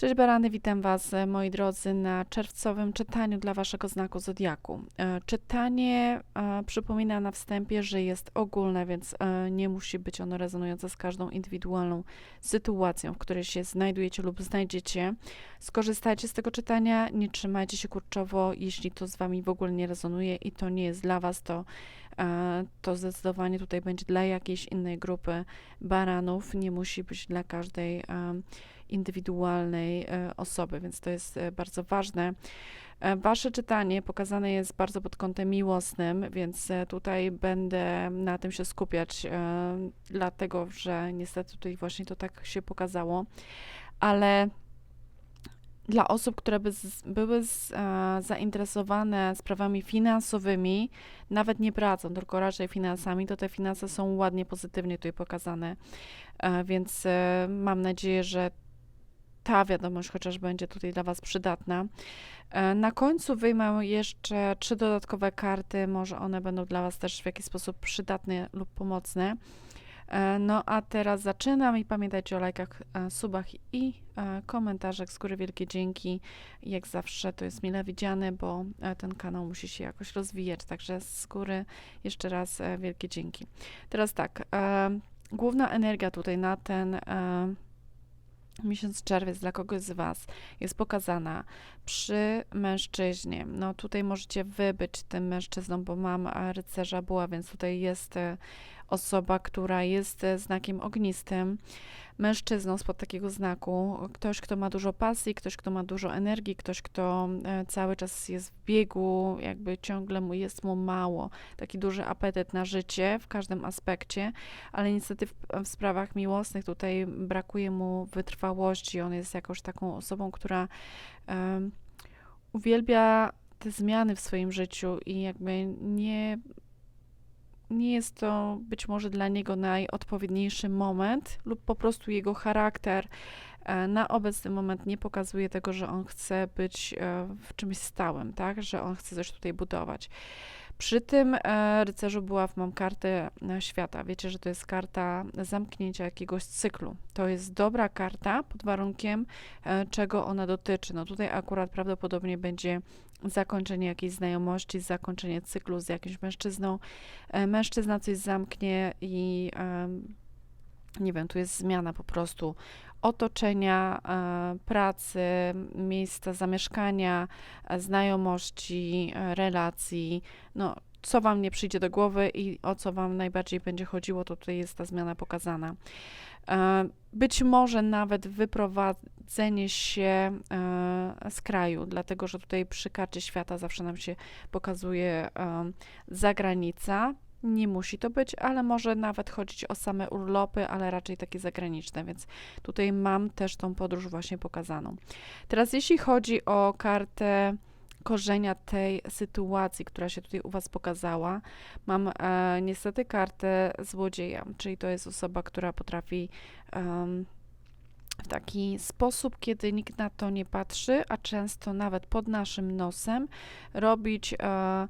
Cześć Barany, witam Was e, moi drodzy na czerwcowym czytaniu dla Waszego znaku Zodiaku. E, czytanie e, przypomina na wstępie, że jest ogólne, więc nie musi być ono rezonujące z każdą indywidualną sytuacją, w której się znajdujecie lub znajdziecie. Skorzystajcie z tego czytania, nie trzymajcie się kurczowo, jeśli to z Wami w ogóle nie rezonuje i to nie jest dla Was, to to zdecydowanie tutaj będzie dla jakiejś innej grupy baranów, nie musi być dla każdej indywidualnej e, osoby, więc to jest e, bardzo ważne. E, wasze czytanie pokazane jest bardzo pod kątem miłosnym, więc tutaj będę na tym się skupiać, dlatego że niestety tutaj właśnie to tak się pokazało, ale dla osób, które by z, były z, zainteresowane sprawami finansowymi, nawet nie pracą, tylko raczej finansami, to te finanse są ładnie pozytywnie tutaj pokazane. więc mam nadzieję, że ta wiadomość chociaż będzie tutaj dla Was przydatna. E, na końcu wyjmę jeszcze trzy dodatkowe karty, może one będą dla Was też w jakiś sposób przydatne lub pomocne. E, no a teraz zaczynam i pamiętajcie o lajkach, e, subach i komentarzach. Z góry wielkie dzięki. Jak zawsze to jest mile widziane, bo ten kanał musi się jakoś rozwijać, także z góry jeszcze raz wielkie dzięki. Teraz tak, główna energia tutaj na ten miesiąc czerwiec dla kogoś z Was jest pokazana przy mężczyźnie. No tutaj możecie wy być tym mężczyzną, bo mam rycerza była, więc tutaj jest e, osoba, która jest e, znakiem ognistym mężczyzną spod takiego znaku, ktoś, kto ma dużo pasji, ktoś, kto ma dużo energii, ktoś, kto e, cały czas jest w biegu, jakby ciągle mu jest mu mało, taki duży apetyt na życie w każdym aspekcie, ale niestety w, w sprawach miłosnych tutaj brakuje mu wytrwałości, on jest jakąś taką osobą, która um, uwielbia te zmiany w swoim życiu i jakby nie nie jest to być może dla niego najodpowiedniejszy moment, lub po prostu jego charakter e, na obecny moment nie pokazuje tego, że on chce być e, w czymś stałym, tak, że on chce coś tutaj budować. Przy tym e, rycerzu buław mam kartę świata. Wiecie, że to jest karta zamknięcia jakiegoś cyklu. To jest dobra karta pod warunkiem, czego ona dotyczy. No tutaj akurat prawdopodobnie będzie zakończenie jakiejś znajomości, zakończenie cyklu z jakimś mężczyzną. E, mężczyzna coś zamknie i nie wiem, tu jest zmiana po prostu otoczenia, e, pracy, miejsca zamieszkania, e, znajomości, relacji. No, co Wam nie przyjdzie do głowy i o co Wam najbardziej będzie chodziło, to tutaj jest ta zmiana pokazana. Być może nawet wyprowadzenie się e, z kraju, dlatego że tutaj przy karcie świata zawsze nam się pokazuje zagranica. Nie musi to być, ale może nawet chodzić o same urlopy, ale raczej takie zagraniczne, więc tutaj mam też tą podróż właśnie pokazaną. Teraz jeśli chodzi o kartę korzenia tej sytuacji, która się tutaj u Was pokazała, mam e, niestety kartę złodzieja, czyli to jest osoba, która potrafi w taki sposób, kiedy nikt na to nie patrzy, a często nawet pod naszym nosem, robić e,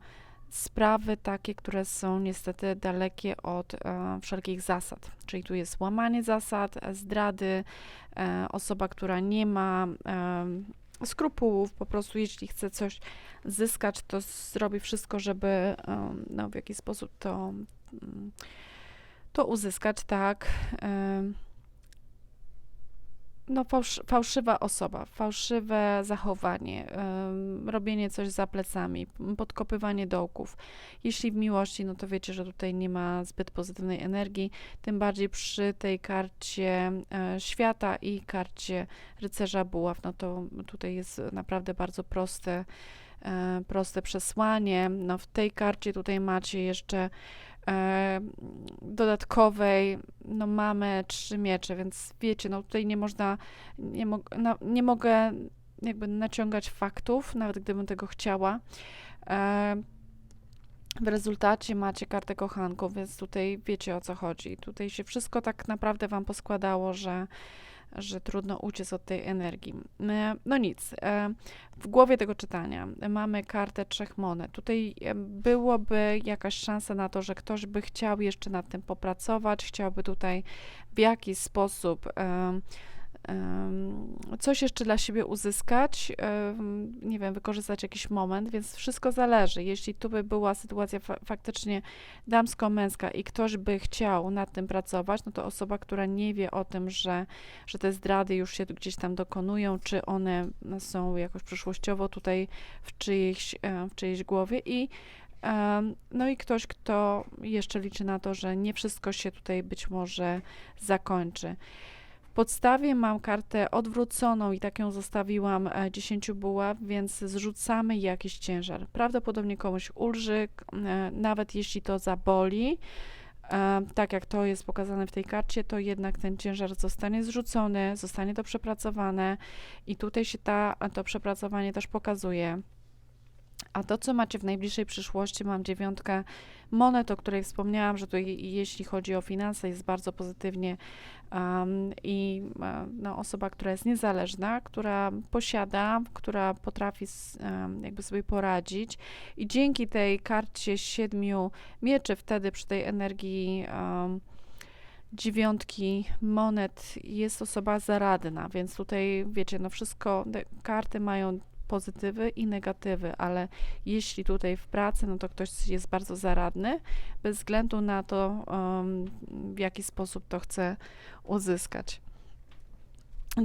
sprawy takie, które są niestety dalekie od e, wszelkich zasad. Czyli tu jest łamanie zasad, zdrady, e, osoba, która nie ma skrupułów, po prostu jeśli chce coś zyskać, to zrobi wszystko, żeby no, w jakiś sposób to, mm, to uzyskać, tak no, fałsz, fałszywa osoba, fałszywe zachowanie, robienie coś za plecami, podkopywanie dołków. Jeśli w miłości, no to wiecie, że tutaj nie ma zbyt pozytywnej energii, tym bardziej przy tej karcie e, świata i karcie rycerza buław, no to tutaj jest naprawdę bardzo proste, e, proste przesłanie. No w tej karcie tutaj macie jeszcze dodatkowej, no mamy trzy miecze, więc wiecie, no tutaj nie można, nie, mo no, nie mogę jakby naciągać faktów, nawet gdybym tego chciała. E, w rezultacie macie kartę kochanków, więc tutaj wiecie o co chodzi. Tutaj się wszystko tak naprawdę Wam poskładało, że że trudno uciec od tej energii. E, no nic, e, w głowie tego czytania mamy kartę trzech monet. Tutaj e, byłoby jakaś szansa na to, że ktoś by chciał jeszcze nad tym popracować, chciałby tutaj w jakiś sposób coś jeszcze dla siebie uzyskać, nie wiem, wykorzystać jakiś moment, więc wszystko zależy. Jeśli tu by była sytuacja fa faktycznie damsko-męska i ktoś by chciał nad tym pracować, no to osoba, która nie wie o tym, że, że te zdrady już się gdzieś tam dokonują, czy one są jakoś przyszłościowo tutaj w czyjejś, w czyjejś głowie i no i ktoś, kto jeszcze liczy na to, że nie wszystko się tutaj być może zakończy. Podstawie mam kartę odwróconą i tak ją zostawiłam e, 10 buław, więc zrzucamy jakiś ciężar. Prawdopodobnie komuś ulży, e, nawet jeśli to zaboli, e, tak jak to jest pokazane w tej karcie, to jednak ten ciężar zostanie zrzucony, zostanie to przepracowane i tutaj się ta, to przepracowanie też pokazuje. A to, co macie w najbliższej przyszłości, mam dziewiątkę monet, o której wspomniałam, że tutaj jeśli chodzi o finanse jest bardzo pozytywnie um, i e, no, osoba, która jest niezależna, która posiada, która potrafi s- em, jakby sobie poradzić. I dzięki tej karcie siedmiu mieczy wtedy przy tej energii um, dziewiątki monet jest osoba zaradna, więc tutaj wiecie, no wszystko, karty mają pozytywy i negatywy, ale jeśli tutaj w pracy, no to ktoś jest bardzo zaradny, bez względu na to, w jaki sposób to chce uzyskać.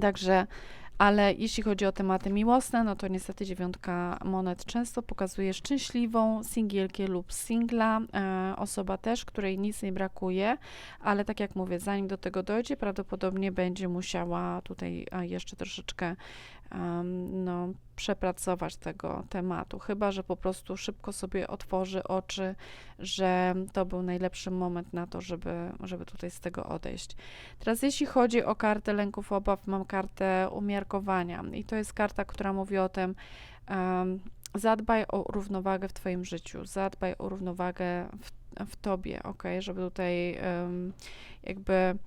Także, ale jeśli chodzi o tematy miłosne, no to niestety dziewiątka monet często pokazuje szczęśliwą singielkę lub singla, e, osoba też, której nic nie brakuje, ale tak jak mówię, zanim do tego dojdzie, prawdopodobnie będzie musiała tutaj jeszcze troszeczkę no, przepracować tego tematu, chyba że po prostu szybko sobie otworzy oczy, że to był najlepszy moment na to, żeby, żeby tutaj z tego odejść. Teraz jeśli chodzi o kartę lęków obaw, mam kartę umiarkowania. I to jest karta, która mówi o tym, em, zadbaj o równowagę w Twoim życiu, zadbaj o równowagę w, w Tobie, ok, żeby tutaj em, jakby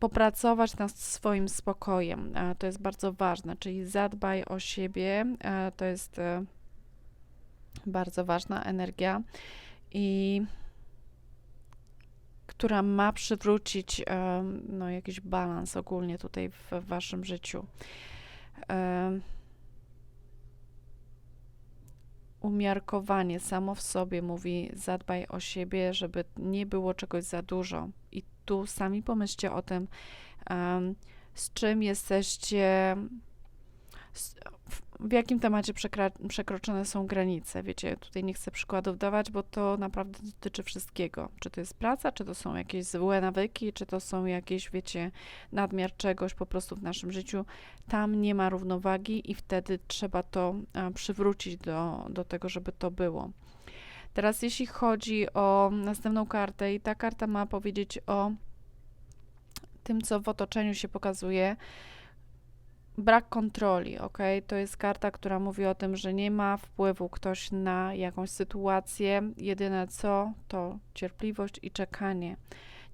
popracować nad swoim spokojem. E, To jest bardzo ważne, czyli zadbaj o siebie. e, To jest e, bardzo ważna energia i która ma przywrócić no, jakiś balans ogólnie tutaj w waszym życiu. Umiarkowanie samo w sobie mówi: zadbaj o siebie, żeby nie było czegoś za dużo. I sami pomyślcie o tym, z czym jesteście, w, jakim temacie przekroczone są granice. Wiecie, tutaj nie chcę przykładów dawać, bo to naprawdę dotyczy wszystkiego. Czy to jest praca, czy to są jakieś złe nawyki, czy to są jakieś, wiecie, nadmiar czegoś po prostu w naszym życiu. Tam nie ma równowagi i wtedy trzeba to przywrócić do, do tego, żeby to było. Teraz jeśli chodzi o następną kartę i ta karta ma powiedzieć o tym, co w otoczeniu się pokazuje, brak kontroli, ok? To jest karta, która mówi o tym, że nie ma wpływu ktoś na jakąś sytuację. Jedyne co to cierpliwość i czekanie.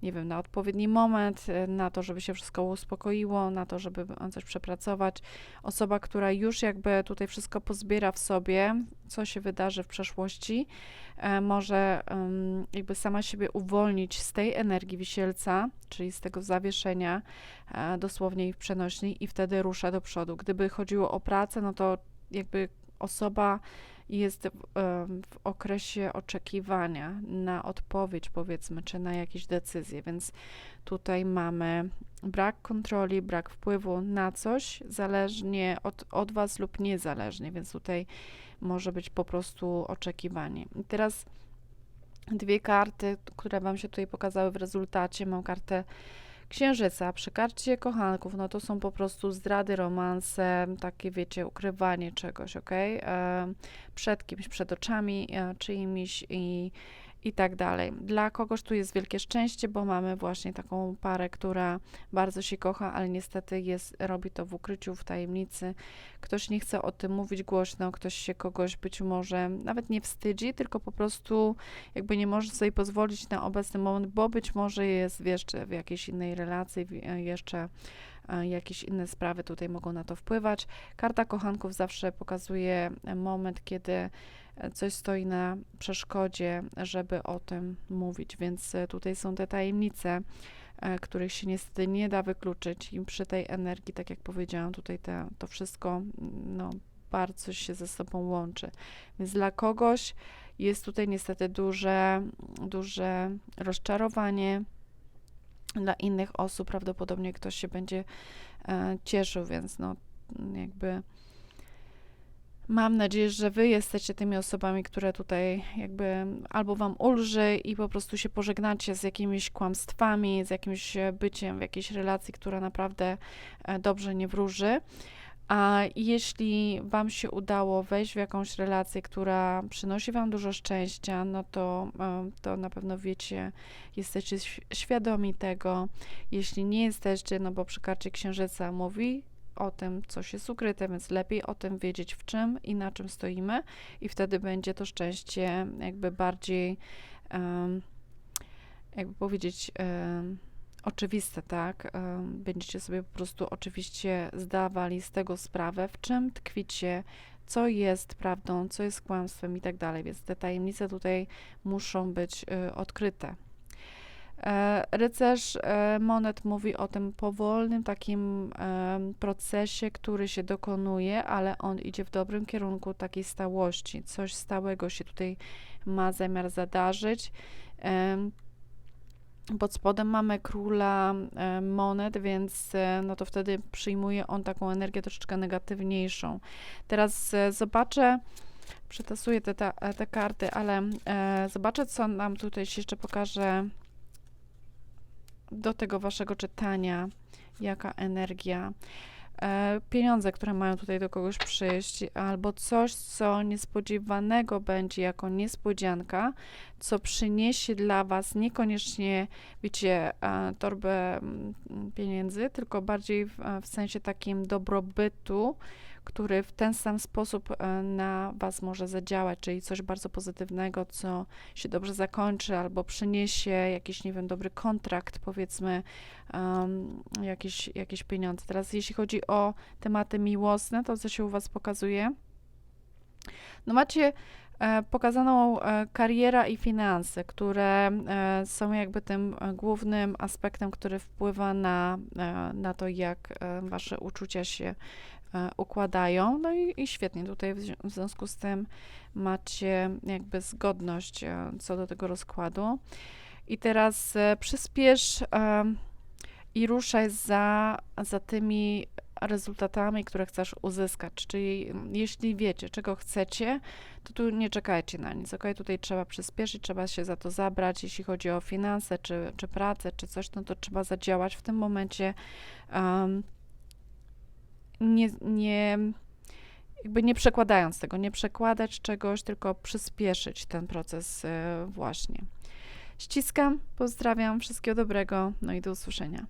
Nie wiem, na odpowiedni moment, e, na to, żeby się wszystko uspokoiło, na to, żeby coś przepracować. Osoba, która już jakby tutaj wszystko pozbiera w sobie, co się wydarzy w przeszłości, e, może jakby sama siebie uwolnić z tej energii wisielca, czyli z tego zawieszenia, e, dosłownie i w przenośni, i wtedy rusza do przodu. Gdyby chodziło o pracę, no to jakby osoba jest w, okresie oczekiwania na odpowiedź, powiedzmy, czy na jakieś decyzje, więc tutaj mamy brak kontroli, brak wpływu na coś, zależnie od, od Was lub niezależnie, więc tutaj może być po prostu oczekiwanie. I teraz dwie karty, które Wam się tutaj pokazały w rezultacie. Mam kartę Księżyca. Przy karcie kochanków, no to są po prostu zdrady, romanse, takie wiecie, ukrywanie czegoś, ok? E, przed kimś, przed oczami e, czyimiś i, i tak dalej. Dla kogoś tu jest wielkie szczęście, bo mamy właśnie taką parę, która bardzo się kocha, ale niestety jest, robi to w ukryciu, w tajemnicy. Ktoś nie chce o tym mówić głośno, ktoś się kogoś być może nawet nie wstydzi, tylko po prostu jakby nie może sobie pozwolić na obecny moment, bo być może jest jeszcze w jakiejś innej relacji, e, jeszcze e, jakieś inne sprawy tutaj mogą na to wpływać. Karta kochanków zawsze pokazuje e, moment, kiedy coś stoi na przeszkodzie, żeby o tym mówić, więc e, tutaj są te tajemnice e, których się niestety nie da wykluczyć i przy tej energii, tak jak powiedziałam, tutaj te, to wszystko no, bardzo się ze sobą łączy. Więc dla kogoś jest tutaj niestety duże, duże rozczarowanie. Dla innych osób prawdopodobnie ktoś się będzie e, cieszył, więc no jakby mam nadzieję, że wy jesteście tymi osobami, które tutaj jakby albo wam ulży i po prostu się pożegnacie z jakimiś kłamstwami, z jakimś e, byciem w jakiejś relacji, która naprawdę e, dobrze nie wróży. A jeśli Wam się udało wejść w jakąś relację, która przynosi Wam dużo szczęścia, no to, em, to na pewno wiecie, jesteście świ- świadomi tego. Jeśli nie jesteście, no bo przy karcie Księżyca mówi o tym, coś jest ukryte, więc lepiej o tym wiedzieć, w czym i na czym stoimy, i wtedy będzie to szczęście jakby bardziej, em, jakby powiedzieć, em, oczywiste, tak? Em, Będziecie sobie po prostu oczywiście zdawali z tego sprawę, w czym tkwicie, co jest prawdą, co jest kłamstwem i tak dalej, więc te tajemnice tutaj muszą być y, odkryte. E, Rycerz e, monet mówi o tym powolnym takim em, procesie, który się dokonuje, ale on idzie w dobrym kierunku takiej stałości. Coś stałego się tutaj ma zamiar zadarzyć. Pod spodem mamy króla e, monet, więc e, no to wtedy przyjmuje on taką energię troszeczkę negatywniejszą. Teraz e, zobaczę, przetasuję te, ta- e, te karty, ale e, zobaczę, co nam tutaj się jeszcze pokaże do tego waszego czytania, jaka energia. E, pieniądze, które mają tutaj do kogoś przyjść, albo coś, co niespodziewanego będzie jako niespodzianka, co przyniesie dla Was niekoniecznie, wiecie, e, torbę mm, pieniędzy, tylko bardziej w, w sensie takim dobrobytu, który w ten sam sposób e, na Was może zadziałać, czyli coś bardzo pozytywnego, co się dobrze zakończy, albo przyniesie jakiś, nie wiem, dobry kontrakt, powiedzmy, um, jakieś, jakieś pieniądze. Teraz, jeśli chodzi o tematy miłosne, to co się u Was pokazuje? No macie e, pokazaną e, kariera i finanse, które są jakby tym głównym aspektem, który wpływa na, na to, jak wasze uczucia się układają. No i, i świetnie, tutaj w, zwią- w związku z tym macie jakby zgodność e, co do tego rozkładu. I teraz e, przyspiesz e, i ruszaj za, za tymi rezultatami, które chcesz uzyskać. Czyli jeśli wiecie, czego chcecie, to tu nie czekajcie na nic, ok? Tutaj trzeba przyspieszyć, trzeba się za to zabrać. Jeśli chodzi o finanse, czy, czy pracę, czy coś, no to trzeba zadziałać w tym momencie. em, nie, nie, jakby nie przekładając tego, nie przekładać czegoś, tylko przyspieszyć ten proces e, właśnie. Ściskam, pozdrawiam, wszystkiego dobrego, no i do usłyszenia.